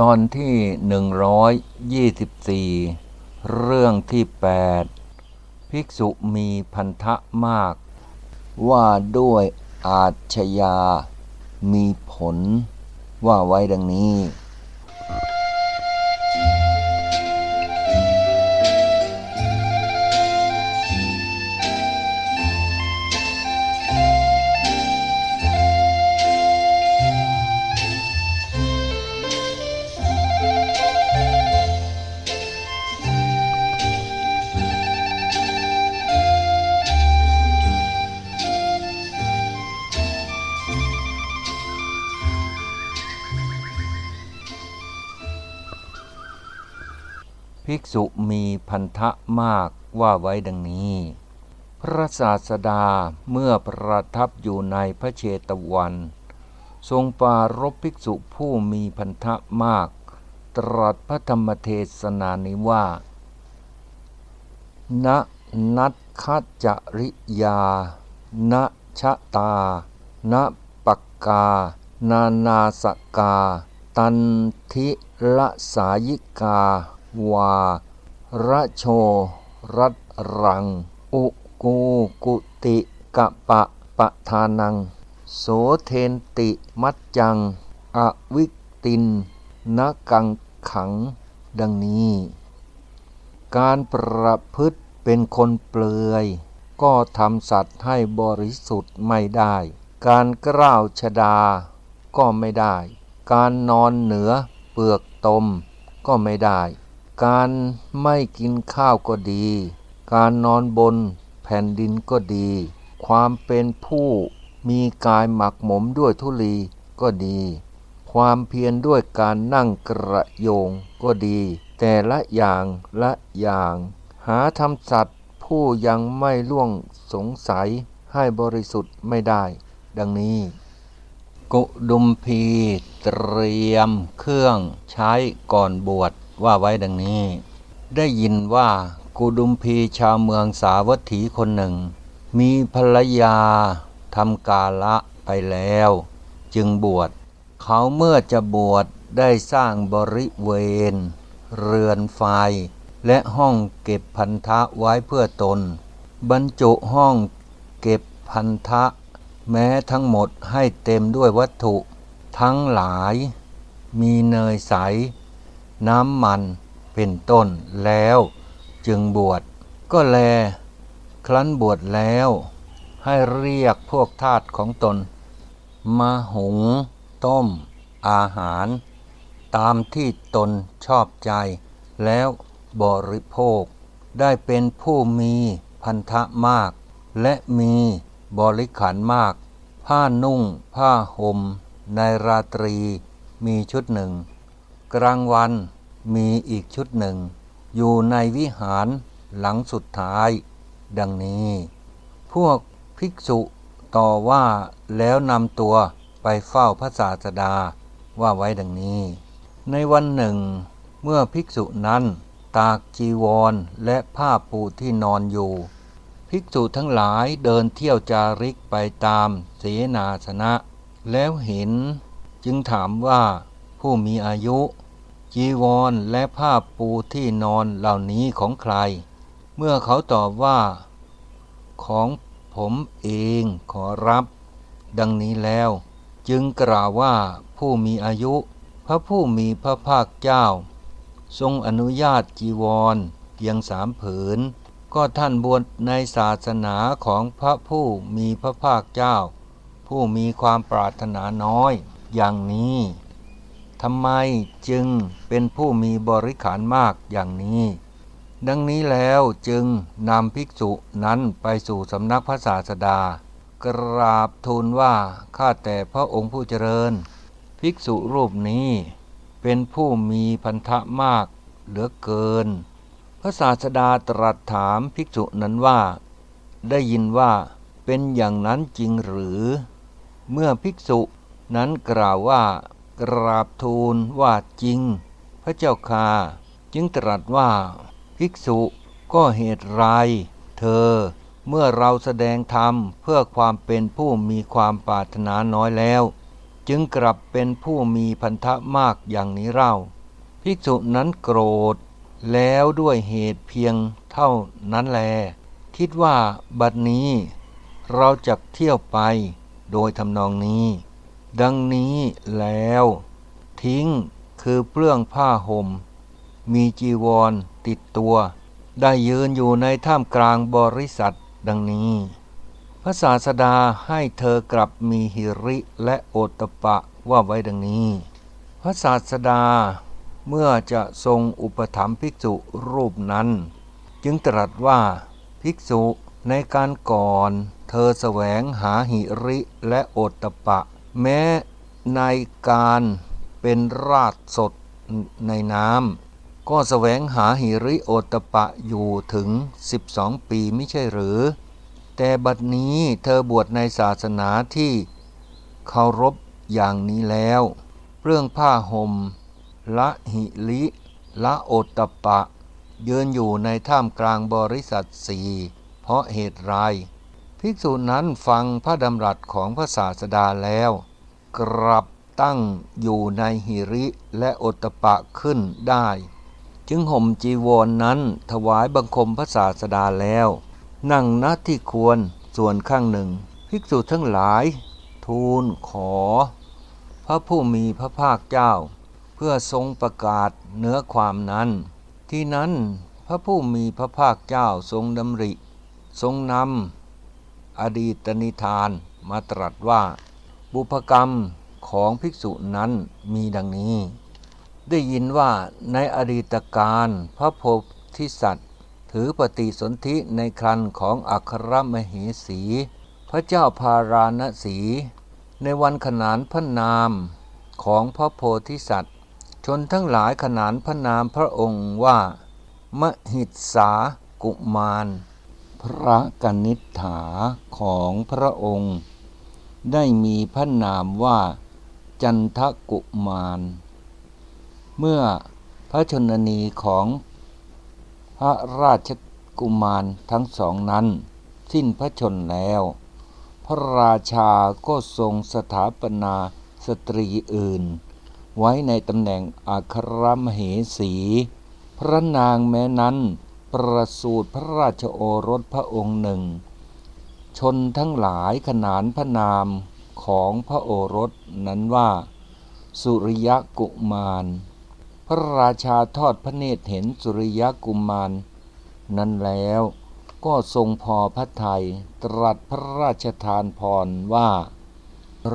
ตอนที่ 124 เรื่องที่ 8 ภิกษุมีพันธะมาก ว่าด้วยอาชญามีผลว่าไว้ดังนี้ ภิกษุมีพันธะมากว่าไว้ดังนี้ พระศาสดาเมื่อประทับอยู่ในพระเชตวัน ทรงปรารบภิกษุผู้มีพันธะมาก ตรัสพระธรรมเทศนานี้ว่าณนัตขจริยาณชะตาณปักกา นานาสกา ตันทิละสายิกา วาระโช รัตรัง อุกูกุติกะปะปะทานัง โสเทนติมัจจัง อวิตินนกังขัง ดังนี้ การประพฤติเป็นคนเปลือย ก็ทำสัตว์ให้บริสุทธิ์ไม่ได้ การกล้าวชดา ก็ไม่ได้ การนอนเหนือเปลือกตมก็ไม่ได้ การไม่กินข้าวก็ดี การนอนบนแผ่นดินก็ดี ความเป็นผู้มีกายหมักหมมด้วยทุลีก็ดี ความเพียรด้วยการนั่งกระโยงก็ดี แต่ละอย่างละอย่าง หาทำสัตว์ผู้ยังไม่ล่วงสงสัยให้บริสุทธิ์ไม่ได้ ดังนี้ กุดุมพีเตรียมเครื่องใช้ก่อนบวช ว่าไว้ดังนี้ ได้ยินว่ากุดุมพีชาวเมืองสาวัตถีคนหนึ่ง มีภรรยาทำกาละไปแล้ว จึงบวช เขาเมื่อจะบวชได้สร้างบริเวณ เรือนไฟ และห้องเก็บพันธะไว้เพื่อตน บรรจุห้องเก็บพันธะ แม้ทั้งหมดให้เต็มด้วยวัตถุ ทั้งหลาย มีเนยใส น้ำมันเป็นต้นแล้ว จึงบวชก็แล ครั้นบวชแล้ว ให้เรียกพวกทาสของตน มาหุง ต้ม อาหาร ตามที่ตนชอบใจ แล้วบริโภค ได้เป็นผู้มีพันธะมาก และมีบริขารมาก ผ้านุ่ง ผ้าห่มในราตรีมีชุดหนึ่ง กลางวันมีอีกชุดหนึ่ง อยู่ในวิหารหลังสุดท้าย ดังนี้ พวกภิกษุต่อว่าแล้วนำตัวไปเฝ้าพระศาสดาว่าไว้ดังนี้ ในวันหนึ่ง เมื่อภิกษุนั้นตากจีวรและผ้าปูที่นอนอยู่ ภิกษุทั้งหลายเดินเที่ยวจาริกไปตามเสนาสนะ แล้วเห็น จึงถามว่าผู้มีอายุ จีวรและผ้าปูที่นอนเหล่านี้ของใคร เมื่อเขาตอบว่า ของผมเองขอรับ ดังนี้แล้ว จึงกล่าวว่าผู้มีอายุ พระผู้มีพระภาคเจ้า ทรงอนุญาตจีวรเพียงสามผืน ก็ท่านบวชในศาสนาของพระผู้มีพระภาคเจ้า ผู้มีความปรารถนาน้อย อย่างนี้ ทำไมจึงเป็นผู้มีบริขารมากอย่างนี้ ดังนี้แล้วจึงนำภิกษุนั้นไปสู่สำนักพระศาสดา กราบทูลว่าข้าแต่พระองค์ผู้เจริญ ภิกษุรูปนี้เป็นผู้มีพันธะมากเหลือเกิน พระศาสดาตรัสถามภิกษุนั้นว่า ได้ยินว่าเป็นอย่างนั้นจริงหรือ เมื่อภิกษุนั้นกล่าวว่า กราบทูลว่าจริง พระเจ้าค่าจึงตรัสว่าภิกษุก็เหตุไรเธอเมื่อเราแสดงธรรมเพื่อความเป็นผู้มีความปรารถนาน้อยแล้ว จึงกลับเป็นผู้มีพันธะมากอย่างนี้เล่า ภิกษุนั้นโกรธ แล้วด้วยเหตุเพียงเท่านั้นแล คิดว่าบัดนี้ เราจะเที่ยวไปโดยทำนองนี้ ดังนี้แล้ว ทิ้งคือเปลื้องผ้าห่ม มีจีวรติดตัว ได้ยืนอยู่ในท่ามกลางบริษัทดังนี้ พระศาสดาให้เธอกลับมีหิริและโอตปะว่าไว้ดังนี้ พระศาสดาเมื่อจะทรงอุปถัมภ์ภิกษุรูปนั้น จึงตรัสว่าภิกษุในการก่อน เธอแสวงหาหิริและโอตปะ แม้ในการเป็นราชสดในน้ำก็แสวงหาหิริโอตตะปะอยู่ถึง 12 ปีไม่ใช่หรือ แต่บัดนี้เธอบวชในศาสนาที่เคารพอย่างนี้แล้ว เรื่องผ้าห่มละหิลิละโอตตะปะ ยืนอยู่ในท่ามกลางบริษัทสี่เพราะเหตุไร ภิกษุนั้นฟังพระดำรัสของพระศาสดาแล้ว กลับตั้งอยู่ในหิริและอตตะปะขึ้นได้ จึงห่มจีวรนนั้นถวายบังคมพระศาสดาแล้ว นั่งณที่ควรส่วนข้างหนึ่ง ภิกษุทั้งหลาย ทูลขอ พระผู้มีพระภาคเจ้า เพื่อทรงประกาศเนื้อความนั้น ที่นั้นพระผู้มีพระภาคเจ้าทรงดำริ ทรงนำ อดีตนิทานมาตรัสว่า บุพกรรมของภิกษุนั้นมีดังนี้ ได้ยินว่าในอดีตการพระโพธิสัตว์ ถือปฏิสนธิในครันของอัครมเหสี พระเจ้าพาราณสี ในวันขนานพระนามของพระโพธิสัตว์ ชนทั้งหลายขนานพระนามพระองค์ว่ามหิตสากุมาร พระกนิษฐาของพระองค์ ได้มีพระนามว่าจันทกุมาร เมื่อพระชนนีของพระราชกุมารทั้งสองนั้น สิ้นพระชนแล้ว พระราชาก็ทรงสถาปนาสตรีอื่น ไว้ในตำแหน่งอัครมเหสี พระนางแม้นั้น ประสูติพระราชโอรสพระองค์หนึ่ง ชนทั้งหลายขนานพระนามของพระโอรสนั้นว่า สุริยกุมาร พระราชาทอดพระเนตรเห็นสุริยกุมาร นั้นแล้วก็ทรงพอพระทัยตรัสพระราชทานพรว่า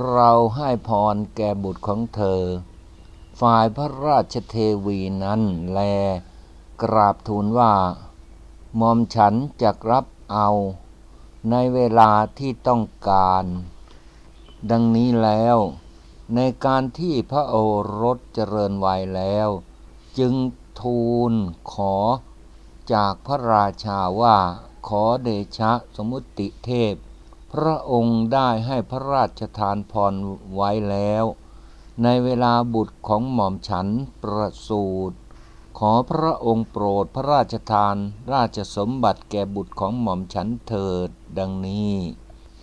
เราให้พรแก่บุตรของเธอ ฝ่ายพระราชเทวีนั้นแล กราบทูลว่า หมอมฉันจะรับเอาในเวลาที่ต้องการ ดังนี้แล้ว ในการที่พระโอรสเจริญวัยแล้ว จึงทูลขอจากพระราชาว่าขอเดชะสมุติเทพ พระองค์ได้ให้พระราชทานพรไว้แล้ว ในเวลาบุตรของหม่อมฉันประสูติ ขอพระองค์โปรดพระราชทาน ราชสมบัติแก่บุตรของหม่อมฉันเถิด ดังนี้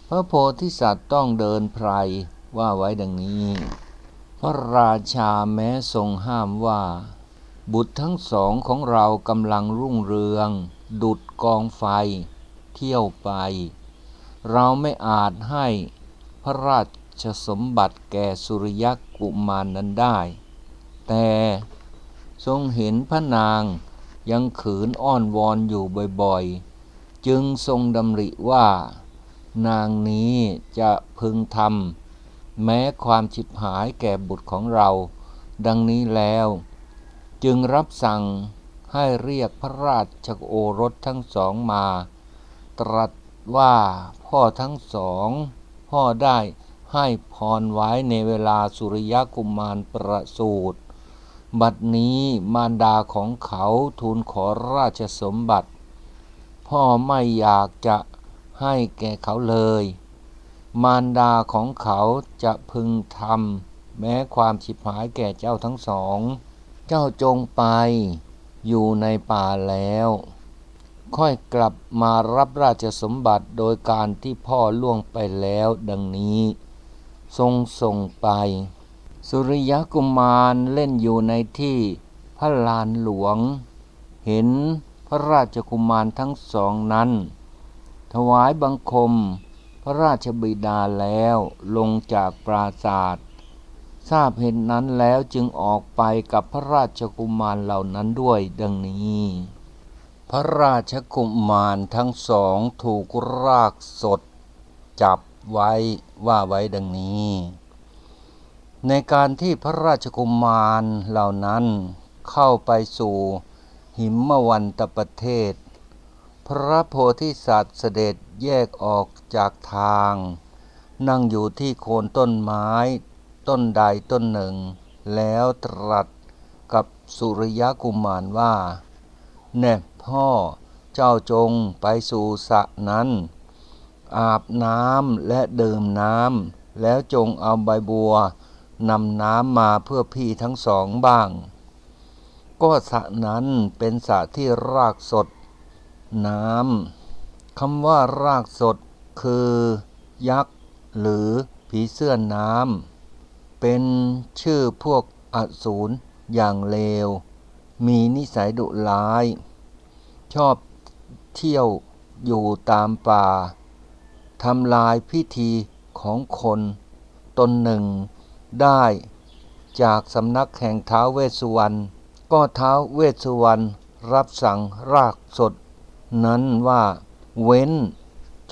พระโพธิสัตว์ต้องเดินไพรว่าไว้ดังนี้ พระราชาแม้ทรงห้ามว่า บุตรทั้งสองของเรากำลังรุ่งเรือง ดุดกองไฟ เที่ยวไป เราไม่อาจให้พระราชสมบัติแก่สุริยกุมารนนั้นได้ แต่ ทรงเห็นพระนางยังขืนอ้อนวอนอยู่บ่อยๆ จึงทรงดำริว่า นางนี้จะพึงทำแม้ความฉิบหายแก่บุตรของเรา ดังนี้แล้ว จึงรับสั่งให้เรียกพระราชโอรสทั้งสองมา ตรัสว่าพ่อทั้งสอง พ่อได้ให้พรไว้ในเวลาสุริยกุมารประสูติ บัดนี้มารดาของเขาทูลขอราชสมบัติ พ่อไม่อยากจะให้แก่เขาเลย มารดาของเขาจะพึงทำแม้ความฉิบหายแก่เจ้าทั้งสอง เจ้าจงไปอยู่ในป่าแล้ว ค่อยกลับมารับราชสมบัติโดยการที่พ่อล่วงไปแล้วดังนี้ ทรงส่งไป สุริยกุมารเล่นอยู่ในที่พระลานหลวง เห็นพระราชกุมารทั้งสองนั้น ถวายบังคมพระราชบิดาแล้วลงจากปราศาสตร์ทราบเห็นนั้นแล้วจึงออกไปกับพระราชกุมารเหล่านั้นด้วยดังนี้ พระราชกุมารทั้งสองถูกรากสด จับไว้ว่าไว้ดังนี้ ในการที่พระราชกุมารเหล่านั้นเข้าไปสู่หิมวันตประเทศ พระโพธิสัตว์เสด็จแยกออกจากทาง นั่งอยู่ที่โคนต้นไม้ ต้นใดต้นหนึ่ง แล้วตรัสกับสุริยกุมารว่า แน่พ่อเจ้าจงไปสู่สระนั้น อาบน้ำและดื่มน้ำแล้วจงเอาใบบัว นำน้ำมาเพื่อพี่ทั้งสองบ้าง ก็สระนั้นเป็นสระที่รากสด น้ำคำว่ารากสดคือ ยักษ์ หรือผีเสื้อน้ำเป็นชื่อพวกอสูรอย่างเลว มีนิสัยดุร้าย ชอบเที่ยวอยู่ตามป่าทำลายพิธีของคน ตนหนึ่ง ได้จากสำนักแห่งท้าวเวสสุวรรณก็ท้าวเวสสุวรรณรับสั่งรากสด นั้นว่าเว้น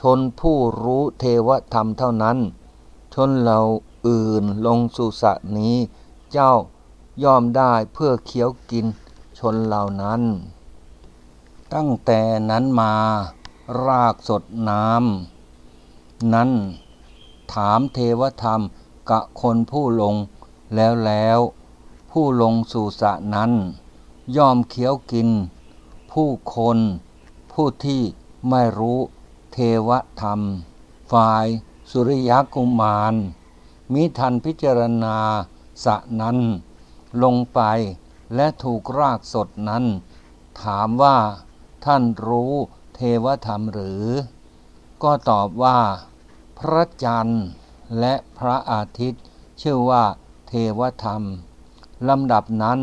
ชนผู้รู้เทวธรรมเท่านั้น ชนเหล่าอื่นลงสู่สะนี้ เจ้าย่อมได้เพื่อเคี้ยวกินชนเหล่านั้น ตั้งแต่นั้นมารากสดน้ำนั้น ถามเทวธรรม กะคนผู้ลงแล้วแล้ว ผู้ลงสู่สระนั้น ย่อมเคี้ยวกิน ผู้คน ผู้ที่ไม่รู้เทวธรรม ฝ่ายสุริยกุมาร มิทันพิจารณาสระนั้น ลงไปและถูกรากสดนั้น ถามว่าท่านรู้เทวธรรมหรือ ก็ตอบว่า พระจันทร์ และพระอาทิตย์ ชื่อว่าเทวธรรมลำดับนั้น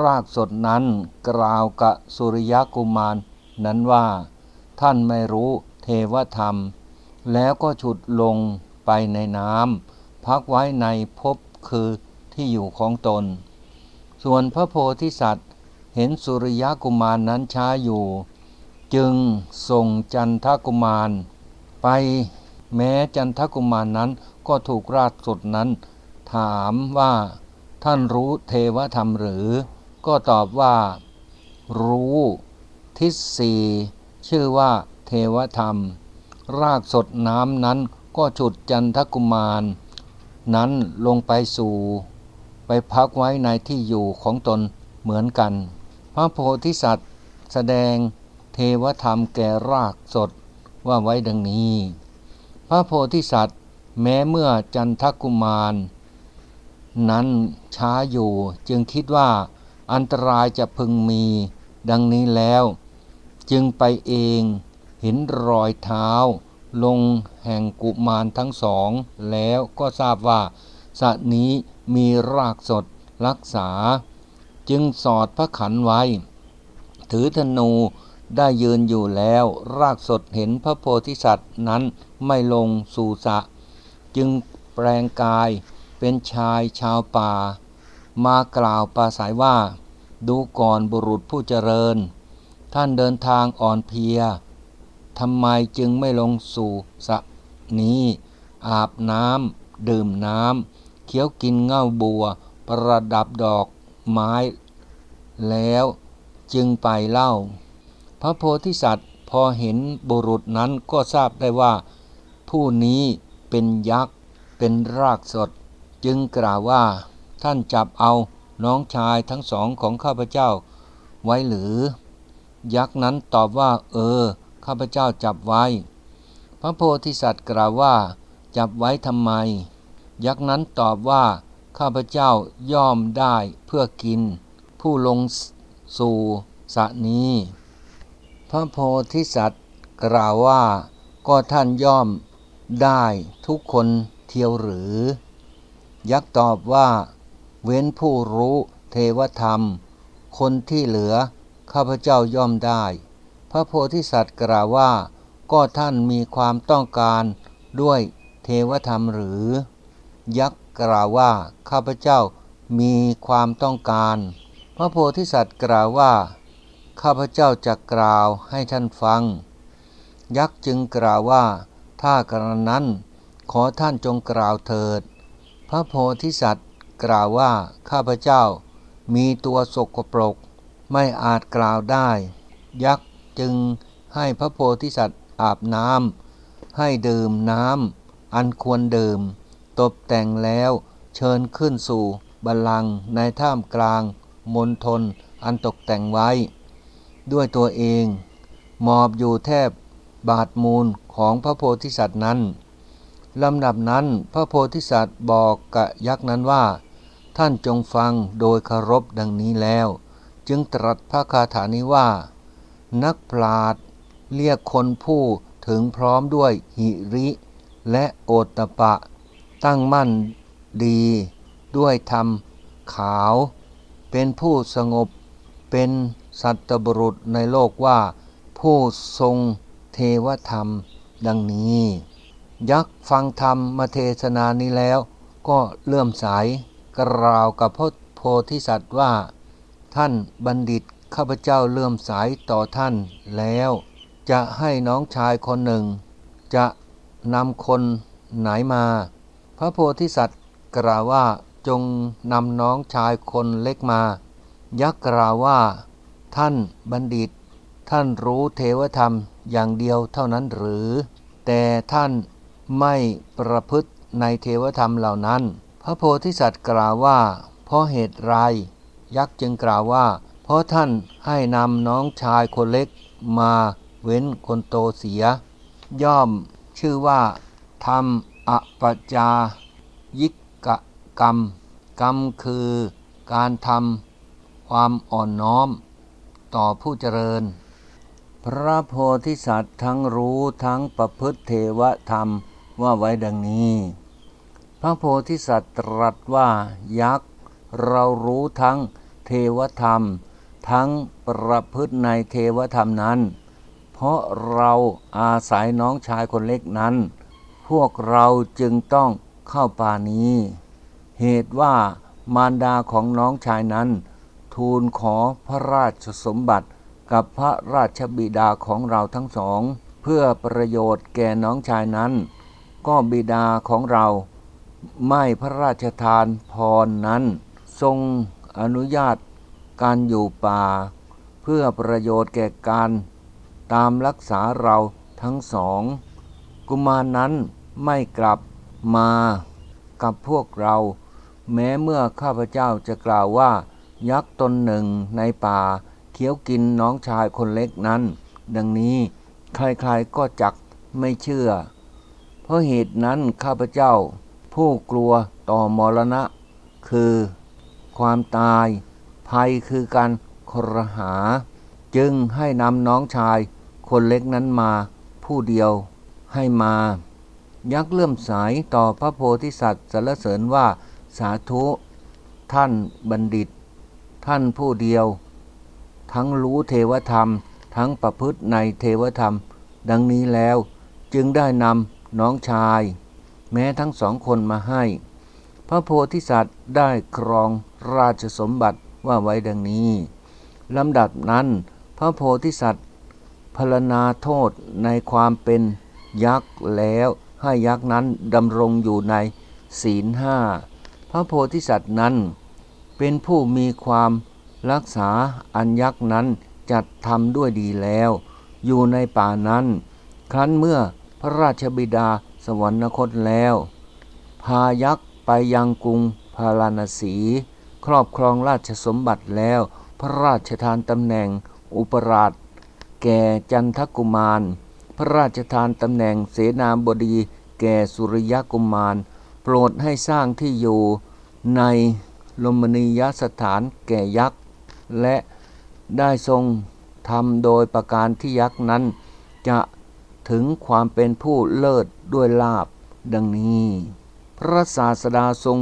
รากสดนั้นกล่าวกับสุริยกุมารนั้นว่า ท่านไม่รู้เทวธรรม แล้วก็ฉุดลงไปในน้ำพักไว้ในภพคือที่อยู่ของตน ส่วนพระโพธิสัตว์เห็นสุริยกุมารนั้นช้าอยู่ จึงส่งจันทกุมาร ไป แม้จันทกุมารนั้นก็ถูกราชสดนั้น ถามว่าท่านรู้เทวธรรมหรือ ก็ตอบว่า รู้ทิศสีชื่อว่าเทวธรรม รากสดน้ำนั้นก็ฉุดจันทกุมาร นั้นลงไปสู่ ไปพักไว้ในที่อยู่ของตนเหมือนกัน พระโพธิสัตว์ แสดงเทวธรรมแก่รากสดว่าไว้ดังนี้ ระโพธิสัตว์ แม้เมื่อจันทกุมาร นั้นช้าอยู่จึงคิดว่าอันตรายจะพึงมีดังนี้แล้ว จึงไปเองเห็นรอยเท้า ลงแห่งกุมารทั้งสอง แล้วก็ทราบว่าสระนี้มีรากสดรักษา จึงสอดพระขันไว้ ถือธนูได้ยืนอยู่แล้ว รากสดเห็นพระโพธิสัตว์นั้น ไม่ลงสู่สะ จึงแปลงกายเป็นชายชาวป่า มากล่าวปราศัยว่า ดูก่อนบุรุษผู้เจริญ ท่านเดินทางอ่อนเพลียทำไมจึงไม่ลงสู่สะนี้ อาบน้ำดื่มน้ำเคี้ยวกินเง่าบัว ประดับดอกไม้ แล้วจึงไปเล่า พระโพธิสัตว์พอเห็นบุรุษนั้นก็ทราบได้ว่า ผู้นี้เป็นยักษ์ เป็นรากสด จึงกล่าวว่า ท่านจับเอาน้องชายทั้งสองของข้าพเจ้าไว้หรือ ยักษ์นั้นตอบว่า เออ ข้าพเจ้าจับไว้ พระโพธิสัตว์กล่าวว่า จับไว้ทำไม ยักษ์นั้นตอบว่า ข้าพเจ้าย่อมได้เพื่อกิน ผู้ลงสู่สะนี้ พระโพธิสัตว์กล่าวว่าก็ท่านย่อม ได้ทุกคนเทียวหรือ ยักษ์ตอบว่า เว้นผู้รู้เทวธรรม คนที่เหลือข้าพเจ้าย่อมได้ พระโพธิสัตว์กล่าวว่า ก็ท่านมีความต้องการด้วยเทวธรรมหรือ ยักษ์กล่าวว่าข้าพเจ้ามีความต้องการ พระโพธิสัตว์กล่าวว่า ข้าพเจ้าจะกล่าวให้ท่านฟัง ยักษ์จึงกล่าวว่า ถ้ากระนั้น ขอท่านจงกล่าวเถิด พระโพธิสัตว์กล่าวว่าข้าพเจ้ามีตัวสกปรก ไม่อาจกล่าวได้ ยักษ์จึงให้พระโพธิสัตว์อาบน้ำให้ดื่มน้ำอันควรดื่มตกแต่งแล้วเชิญขึ้นสู่บัลลังก์ในท่ามกลางมณฑลอันตกแต่งไว้ ด้วยตัวเอง หมอบอยู่แทบ บาทมูลของพระโพธิสัตว์นั้นลำดับนั้นพระโพธิสัตว์บอกกับยักษ์นั้นว่า ท่านจงฟังโดยเคารพดังนี้แล้ว จึงตรัสพระคาถานี้ว่า นักปราดเรียกคนผู้ถึงพร้อมด้วยหิริ และโอตะปะ ตั้งมั่นดี ด้วยธรรม ขาว เป็นผู้สงบเป็นสัตบุรุษในโลกว่า ผู้ทรง เทวธรรม ดังนี้ ยักษ์ฟังธรรมมาเทศนานี้แล้ว ก็เลื่อมใสกล่าวกับพระโพธิสัตว์ว่า ท่านบัณฑิตข้าพเจ้าเลื่อมใสต่อท่านแล้ว จะให้น้องชายคนหนึ่ง จะนำคนไหนมา พระโพธิสัตว์กล่าวว่าจงนำน้องชายคนเล็กมา ยักษ์กล่าวว่า ท่านบัณฑิต ท่านรู้เทวธรรมอย่างเดียวเท่านั้นหรือ แต่ท่านไม่ประพฤติในเทวธรรมเหล่านั้น พระโพธิสัตว์กล่าวว่า เพราะเหตุไรยักษ์จึงกล่าวว่า เพราะท่านให้นำน้องชายคนเล็กมาเว้นคนโตเสีย ย่อมชื่อว่าทำอปจายิกกะกรรม กรรมคือการทำความอ่อนน้อม ต่อผู้เจริญ พระโพธิสัตว์ทั้งรู้ทั้งประพฤติเทวธรรมว่าไว้ดังนี้ พระโพธิสัตว์ตรัสว่ายักษ์เรารู้ทั้งเทวธรรม ทั้งประพฤติในเทวธรรมนั้น เพราะเราอาศัยน้องชายคนเล็กนั้น พวกเราจึงต้องเข้าป่านี้ เหตุว่ามารดาของน้องชายนั้น ทูลขอพระราชสมบัติ กับพระราชบิดาของเราทั้งสอง เพื่อประโยชน์แก่น้องชายนั้น ก็บิดาของเรา ไม่พระราชทานพรนั้น ทรงอนุญาตการอยู่ป่า เพื่อประโยชน์แก่การ ตามรักษาเราทั้งสอง กุมารนั้นไม่กลับมากับพวกเรา แม้เมื่อข้าพเจ้าจะกล่าวว่า ยักษ์ตนหนึ่งในป่า เคี้ยวกินน้องชายคนเล็กนั้น ดังนี้ใครๆก็จักไม่เชื่อ เพราะเหตุนั้นข้าพเจ้า ผู้กลัวต่อมรณะ คือ ความตาย ภัยคือการครหา จึงให้นำน้องชายคนเล็กนั้นมา ผู้เดียวให้มา ยักษ์เลื่อมสายต่อพระโพธิสัตว์สรรเสริญว่าสาธุ ท่านบัณฑิต ท่านผู้เดียว ทั้งรู้เทวธรรม ทั้งประพฤติในเทวธรรม ดังนี้แล้ว จึงได้นำน้องชาย แม้ทั้งสองคนมาให้ พระโพธิสัตว์ได้ครองราชสมบัติว่าไว้ดังนี้ลำดับนั้น พระโพธิสัตว์พรณนาโทษในความเป็นยักษ์แล้วให้ยักษ์นั้นดำรงอยู่ในศีลห้าพระโพธิสัตว์นั้น เป็นผู้มีความ รักษาอันยักษ์นั้นจัดทำด้วยดีแล้ว อยู่ในป่านั้น ครั้นเมื่อพระราชบิดาสวรรคตแล้ว พายักษ์ไปยังกรุงพาราณสี ครอบครองราชสมบัติแล้ว พระราชทานตำแหน่งอุปราช แก่จันทกุมาร พระราชทานตำแหน่งเสนาบดีแก่สุริยกุมาร โปรดให้สร้างที่อยู่ในลมณียสถานแก่ยักษ์ และได้ทรงทำโดยประการที่ยักษ์นั้น จะถึงความเป็นผู้เลิศด้วยลาบดังนี้ พระศาสดาทรง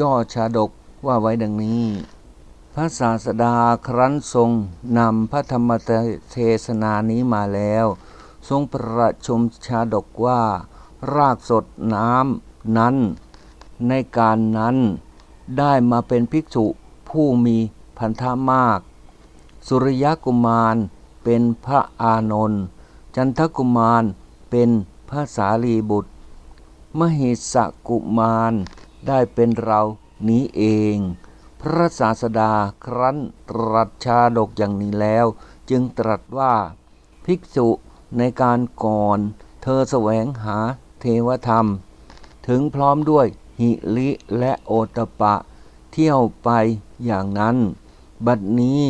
ย่อชาดกว่าไว้ดังนี้ พระศาสดาครั้นทรงนำพระธรรมเทศนานี้มาแล้ว ทรงประชุมชาดกว่ารากสดน้ำนั้น ในการนั้นได้มาเป็นภิกษุผู้มี พันธะมาก สุริยกุมารเป็นพระอานนท์จันทกุมารเป็นพระสารีบุตร มหิสกุมารได้เป็นเรานี้เอง พระศาสดาครั้นตรัสชาดกอย่างนี้แล้ว จึงตรัสว่าภิกษุในการก่อน เธอแสวงหาเทวธรรม ถึงพร้อมด้วยหิริและโอตปะ เที่ยวไปอย่างนั้น บัดนี้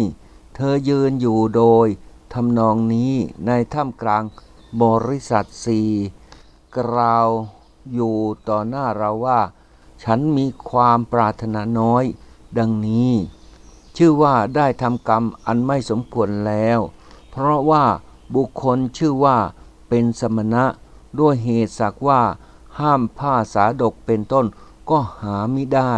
เธอยืนอยู่โดยทำนองนี้ในท่ามกลางบริษัทสี่กล่าวอยู่ต่อหน้าเราว่า ฉันมีความปรารถนาน้อย ดังนี้ ชื่อว่าได้ทำกรรมอันไม่สมควรแล้ว เพราะว่าบุคคลชื่อว่าเป็นสมณะด้วยเหตุสักว่า ห้ามผ้าสาดกเป็นต้นก็หาไม่ได้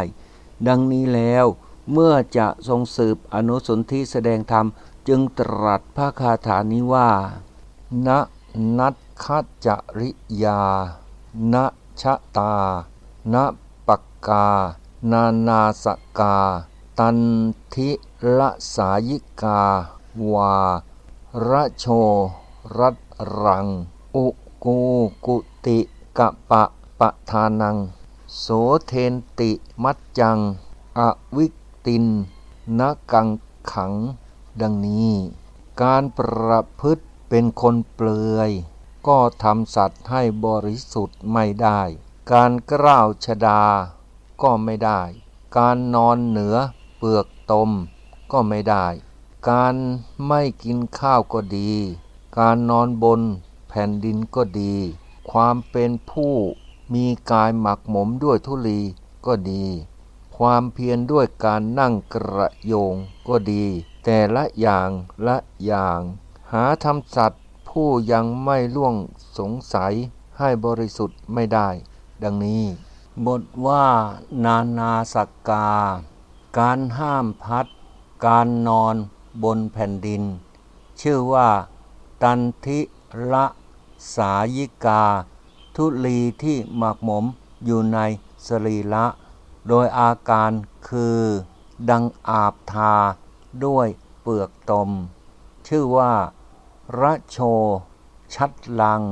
ดังนี้แล้ว เมื่อจะทรงสืบอนุสนธิแสดงธรรม จึงตรัสพระคาถานี้ว่าณนัตขจริยาณชะตาณปักกา นานาสกา ตันทิละสายิกา วาระโช รัตรัง อุกูกุติกะปะปะทานัง โสเทนติมัจจัง อวิก ตินนกังขังดังนี้ การประพฤติเป็นคนเปลือย ก็ทำสัตว์ให้บริสุทธิ์ไม่ได้ การกล้าวชดา ก็ไม่ได้ การนอนเหนือเปลือกตมก็ไม่ได้ การไม่กินข้าวก็ดี การนอนบนแผ่นดินก็ดี ความเป็นผู้มีกายหมักหมมด้วยทุลีก็ดี ความเพียรด้วยการนั่งกระโยงก็ดี แต่ละอย่างละอย่าง หาทำสัตว์ผู้ยังไม่ล่วงสงสัยให้บริสุทธิ์ไม่ได้ ดังนี้ บทว่า นานาสักกา การห้ามพัด การนอนบนแผ่นดิน ชื่อว่า ตันทิละสายิกา ทุลีที่หมักหมมอยู่ในสรีละ โดยอาการคือดังอาบทาด้วยเปลือกตม ชื่อว่าระโช ชัดลัง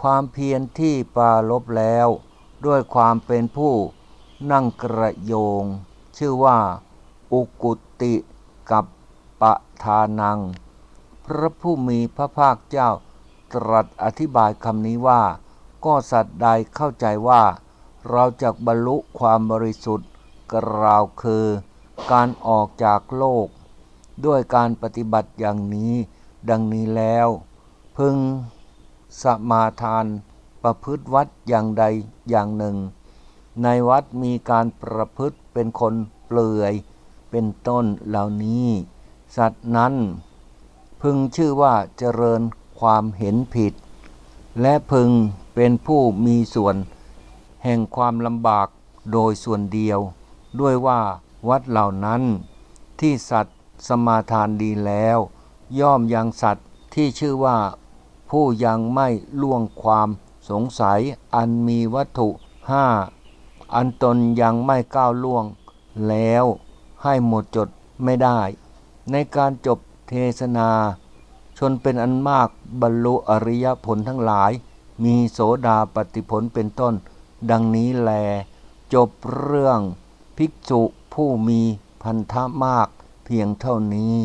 ความเพียรที่ปารบแล้ว ด้วยความเป็นผู้นั่งกระโยง ชื่อว่า อุกุติกับปะทานัง พระผู้มีพระภาคเจ้าตรัสอธิบายคำนี้ว่า ก็สัตว์ใดเข้าใจว่า เราจะบรรลุความบริสุทธิ์กล่าวคือ การออกจากโลก ด้วยการปฏิบัติอย่างนี้ดังนี้แล้ว พึงสมาทานประพฤติวัดอย่างใดอย่างหนึ่ง ในวัดมีการประพฤติเป็นคนเปลือยเป็นต้นเหล่านี้ สัตว์นั้น พึงชื่อว่าเจริญความเห็นผิด และพึงเป็นผู้มีส่วน แห่งความลำบากโดยส่วนเดียว ด้วยว่าวัดเหล่านั้นที่สัตว์สมาทานดีแล้ว ย่อมยังสัตว์ที่ชื่อว่า ผู้ยังไม่ล่วงความสงสัยอันมีวัตถุห้าอันตนยังไม่ก้าวล่วงแล้วให้หมดจดไม่ได้ ในการจบเทศนา ชนเป็นอันมากบรรลุอริยผลทั้งหลาย มีโสดาปฏิผลเป็นต้น ดังนี้แล จบเรื่องภิกษุผู้มีพันธะมากเพียงเท่านี้